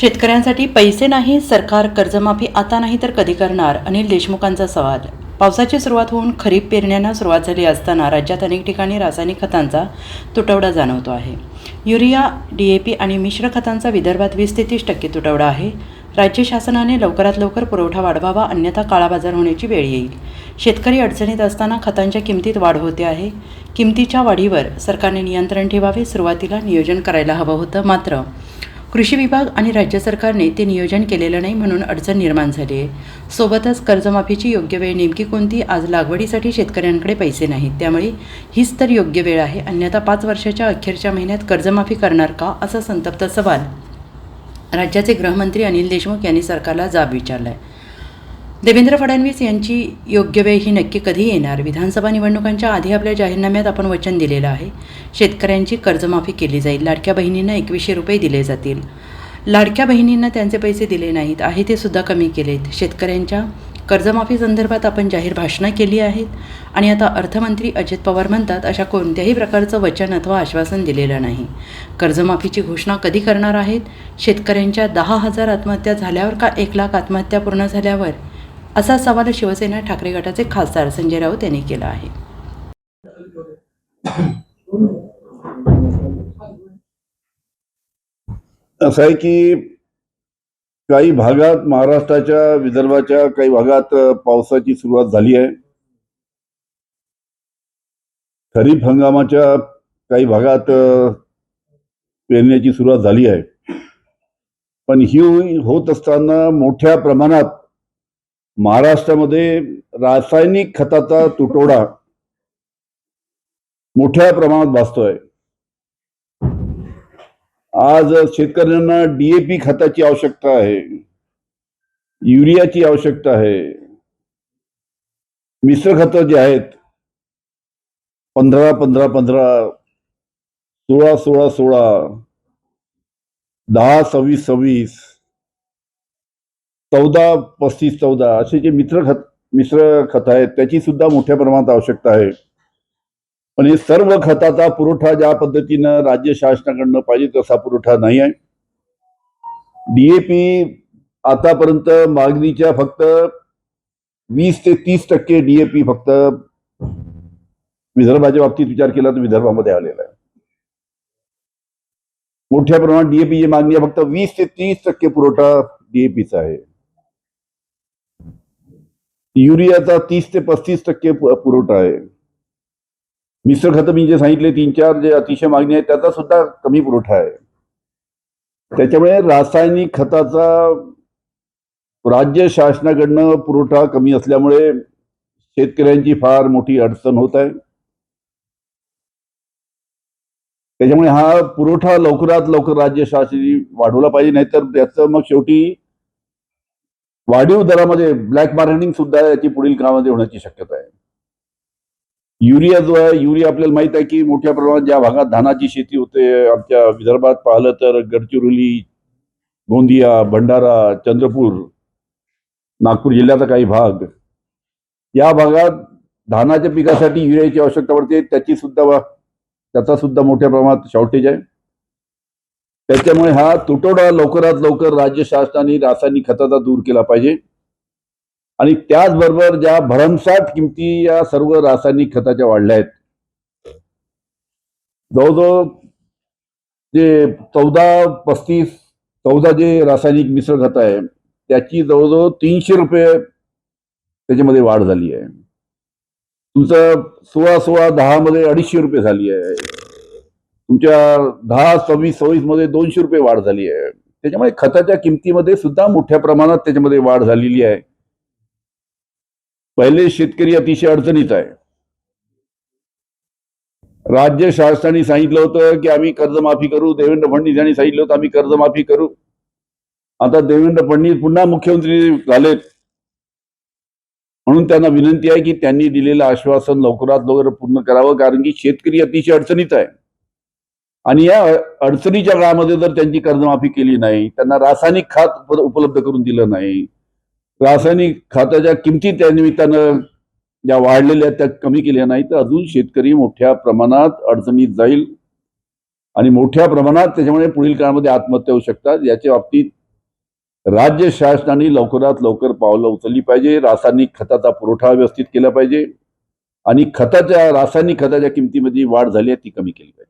शेतकऱ्यांसाठी पैसे नाही सरकार कर्जमाफी आता नाही तर कधी करणार? अनिल देशमुखांचा सवाल. पावसाची सुरुवात होऊन खरीप पेरण्यांना सुरुवात झाली असताना राज्यात अनेक ठिकाणी रासायनिक खतांचा तुटवडा जाणवतो आहे. युरिया डी ए पी आणि मिश्र खतांचा विदर्भात वीस ते तीस टक्के तुटवडा आहे. राज्य शासनाने लवकरात लवकर पुरवठा वाढवावा अन्यथा काळाबाजार होण्याची वेळ येईल. शेतकरी अडचणीत असताना खतांच्या किमतीत वाढ होते आहे. किमतीच्या वाढीवर सरकारने नियंत्रण ठेवावे सुरुवातीला नियोजन करायला हवं होतं मात्र कृषी विभाग आणि राज्य सरकारने ते नियोजन केलेलं नाही म्हणून अडचण निर्माण झाली आहे. सोबतच कर्जमाफीची योग्य वेळ नेमकी कोणती? आज लागवडीसाठी शेतकऱ्यांकडे पैसे नाहीत. त्यामुळे हीच तर योग्य वेळ आहे. अन्यथा पाच वर्षाच्या अखेरच्या महिन्यात कर्जमाफी करणार का? असा संतप्त सवाल राज्याचे गृहमंत्री अनिल देशमुख यांनी सरकारला जाब विचारला आहे देवेंद्र फडणवीस यांची योग्य वेळ ही नक्की कधी येणार? विधानसभा निवडणुकांच्या आधी आपल्या जाहीरनाम्यात आपण वचन दिलेलं आहे. शेतकऱ्यांची कर्जमाफी केली जाईल. लाडक्या बहिणींना एकवीसशे रुपये दिले जातील. लाडक्या बहिणींना त्यांचे पैसे दिले नाहीत. आहे ते सुद्धा कमी केलेत. शेतकऱ्यांच्या कर्जमाफी संदर्भात आपण जाहीर भाषणं केली आहेत. आणि आता अर्थमंत्री अजित पवार म्हणतात अशा कोणत्याही प्रकारचं वचन अथवा आश्वासन दिलेलं नाही. कर्जमाफीची घोषणा कधी करणार आहेत? शेतकऱ्यांच्या दहा हजार आत्महत्या झाल्यावर का एक लाख आत्महत्या पूर्ण झाल्यावर? असा सवाल शिवसेना ठाकरे गटाचे खासदार संजय राऊत यांनी केला आहे. असं आहे की काही भागात महाराष्ट्राच्या विदर्भाच्या काही भागात पावसाची सुरुवात झाली आहे. खरीप हंगामाच्या काही भागात पेरण्याची सुरुवात झाली आहे. पण ही होत असताना मोठ्या प्रमाणात महाराष्ट्रामध्ये रासायनिक खताचा तुटवडा मोठ्या प्रमाणात भासतोय. आज शेतकऱ्यांना डीएपी खताची आवश्यकता आहे. युरियाची आवश्यकता आहे. मिश्र खतं जे आहेत पंधरा पंधरा पंधरा सोळा सोळा सोळा दहा सव्वीस सव्वीस चौदा पस्तीस चौदा असे जे मित्र खत मिश्र खत आहेत त्याची सुद्धा मोठ्या प्रमाणात आवश्यकता आहे. पण हे सर्व खताचा पुरवठा ज्या पद्धतीनं राज्य शासनाकडनं पाहिजे तसा पुरवठा नाही आहे. डीएपी आतापर्यंत मागणीच्या फक्त वीस ते तीस टक्के डीएपी फक्त विदर्भाच्या बाबतीत विचार केला तर विदर्भामध्ये आलेला आहे. मोठ्या प्रमाणात डीएपीची मागणी फक्त वीस ते तीस टक्के पुरवठा डीएपीचा आहे. युरियाचा तीस ते पस्तीस टक्के पुरवठा आहे. मिश्र खतं मी जे सांगितले तीन चार जे अतिशय मागणी आहे त्याचा सुद्धा कमी पुरवठा आहे. त्याच्यामुळे रासायनिक खताचा राज्य शासनाकडनं पुरवठा कमी असल्यामुळे शेतकऱ्यांची फार मोठी अडचण होत आहे. त्याच्यामुळे हा पुरवठा लवकरात लवकर राज्य शासनाने वाढवला पाहिजे नाहीतर त्याचं मग शेवटी वाढीव दरामध्ये ब्लॅक मार्केटिंग सुद्धा याची पुढील काळामध्ये होण्याची शक्यता आहे. युरिया जो आहे युरिया आपल्याला माहीत आहे की मोठ्या प्रमाणात ज्या भागात धानाची शेती होते आमच्या विदर्भात पाहिलं तर गडचिरोली गोंदिया भंडारा चंद्रपूर नागपूर जिल्ह्याचा काही भाग या भागात धानाच्या पिकासाठी युरियाची आवश्यकता पडते. त्याची सुद्धा त्याचा सुद्धा मोठ्या प्रमाणात शॉर्टेज आहे. त्याच्यामुळे हा तुटवडा लवकरात लवकर राज्य शासनाने रासायनिक खताचा दूर केला पाहिजे. आणि त्याचबरोबर ज्या भरमसाठ किमती या सर्व रासायनिक खताच्या वाढल्या आहेत. जवळजवळ जे चौदा पस्तीस चौदा जे रासायनिक मिश्र खत आहे त्याची जवळजवळ तीनशे रुपये त्याच्यामध्ये वाढ झाली आहे. तुमचं सोळा सोळा दहा मध्ये अडीचशे रुपये झाली आहे. तुमच्या दहा सव्वीस सव्वीसमध्ये दोनशे रुपये वाढ झाली आहे. त्याच्यामुळे खताच्या किमतीमध्ये सुद्धा मोठ्या प्रमाणात त्याच्यामध्ये वाढ झालेली आहे. पहिले शेतकरी अतिशय अडचणीत आहे. राज्य शासनाने सांगितलं होतं की आम्ही कर्जमाफी करू देवेंद्र फडणवीस यांनी सांगितलं होतं आम्ही कर्जमाफी करू. आता देवेंद्र फडणवीस पुन्हा मुख्यमंत्री झालेत. म्हणून त्यांना विनंती आहे की त्यांनी दिलेलं आश्वासन लवकरात लवकर पूर्ण करावं कारण की शेतकरी अतिशय अडचणीत आहे. आणि या अडचणीच्या काळामध्ये जर त्यांची कर्जमाफी केली नाही त्यांना रासायनिक खत उपलब्ध करून दिलं नाही रासायनिक खताच्या किमती त्या निमित्तानं ज्या वाढलेल्या त्या कमी केल्या नाही तर अजून शेतकरी मोठ्या प्रमाणात अडचणीत जाईल. आणि मोठ्या प्रमाणात त्याच्यामुळे पुढील काळामध्ये आत्महत्या होऊ शकतात. याच्या बाबतीत राज्य शासनाने लवकरात लवकर पावलं उचलली पाहिजे. रासायनिक खताचा पुरवठा व्यवस्थित केला पाहिजे. आणि खताच्या रासायनिक खताच्या किमतीमध्ये वाढ झाली आहे ती कमी केली पाहिजे.